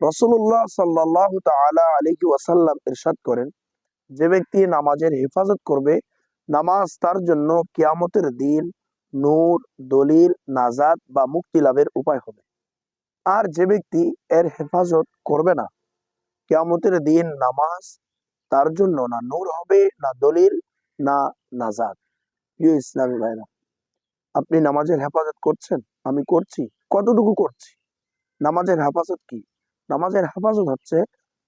রসুল্লাহ সাল্লাহ তালা আলিকি ওয়াসাল্লাম ইরশাদ করেন, যে ব্যক্তি নামাজের হেফাজত করবে, নামাজ তার জন্য কিয়ামতের দিন নূর, দলিল নাজাদ বা মুক্তি লাভের উপায় হবে। আর যে ব্যক্তি এর হেফাজত করবে না, কিয়ামতের দিন নামাজ তার জন্য না নূর হবে, না দলিল, না নাজাদ প্রিয় ইসলামী ভাইরা, আপনি নামাজের হেফাজত করছেন? আমি করছি। কতটুকু করছি? নামাজের হেফাজত কি? নামাজের হেফাজত হচ্ছে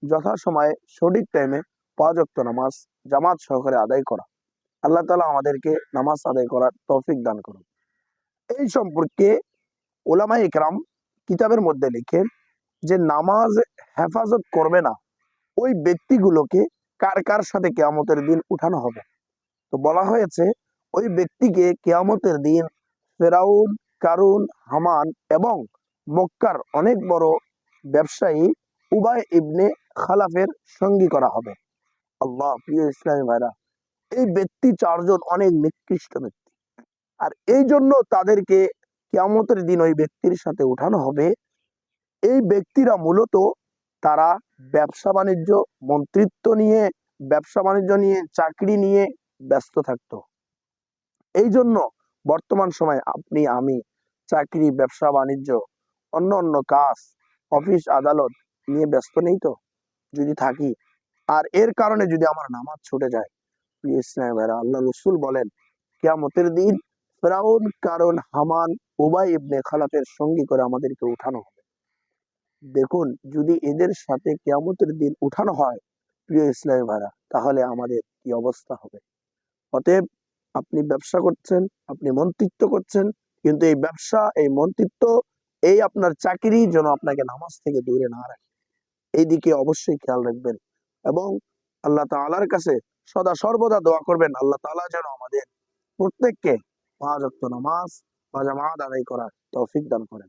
যথাসময়ে সঠিক টাইমে পাঁচ নামাজ জামাত সহকারে আদায় করা। আল্লাহ তালা আমাদেরকে নামাজ আদায় করার তৌফিক দান করুন। এই সম্পর্কে ওলামা ইকরাম কিতাবের মধ্যে লিখেন যে, নামাজ হেফাজত করবে না ওই ব্যক্তিগুলোকে কার কার সাথে কেয়ামতের দিন উঠানো হবে? তো বলা হয়েছে, ওই ব্যক্তিকে কেয়ামতের দিন ফেরাউন, কারুন, হামান এবং মক্কার অনেক বড় ব্যবসায়ী উবায় ইবনে খালাফের সঙ্গী করা হবে। আল্লাহ, প্রিয় ইসলামী ভাইরা, এই ব্যক্তি চারজন অনেক নিকৃষ্ট ব্যক্তি। আর এই জন্য তাদেরকে কেয়ামতের দিন ওই ব্যক্তির সাথে উঠানো হবে। এই ব্যক্তিরা মূলত তারা ব্যবসা বাণিজ্য, মন্ত্রিত্ব নিয়ে, ব্যবসা বাণিজ্য নিয়ে, চাকরি নিয়ে ব্যস্ত থাকতো। এই জন্য বর্তমান সময় আপনি, আমি, চাকরি, ব্যবসা, বাণিজ্য, অন্য অন্য কাজ অফিস আদালত নিয়ে ব্যস্ত নেই তো? যদি থাকি। আর এর কারণে যদি আমার নামাজ ছুটে যায়। প্রিয় ইসলাম আল্লাহ রসুল বলেন, কেয়ামতের দিন ফেরাউন, কারণ হামান, উবাই ইবনে খালাফের সঙ্গী করে আমাদেরকে উঠানো হবে। দেখুন, যদি এদের সাথে কেয়ামতের দিন উঠানো হয়, প্রিয় ইসলামী ভাইরা, তাহলে আমাদের কি অবস্থা হবে? অতএব আপনি ব্যবসা করছেন, আপনি মন্ত্রিত্ব করছেন, কিন্তু এই ব্যবসা, এই মন্ত্রিত্ব এই আপনার চাকরি যেন আপনাকে নামাজ থেকে দূরে না রাখে। এইদিকে অবশ্যই খেয়াল রাখবেন এবং আল্লাহ তালার কাছে সদা সর্বদা দোয়া করবেন, আল্লাহ তালা যেন আমাদের প্রত্যেককে পাঁচ নামাজ বা জামাত আদায় করার তৌফিক দান করেন।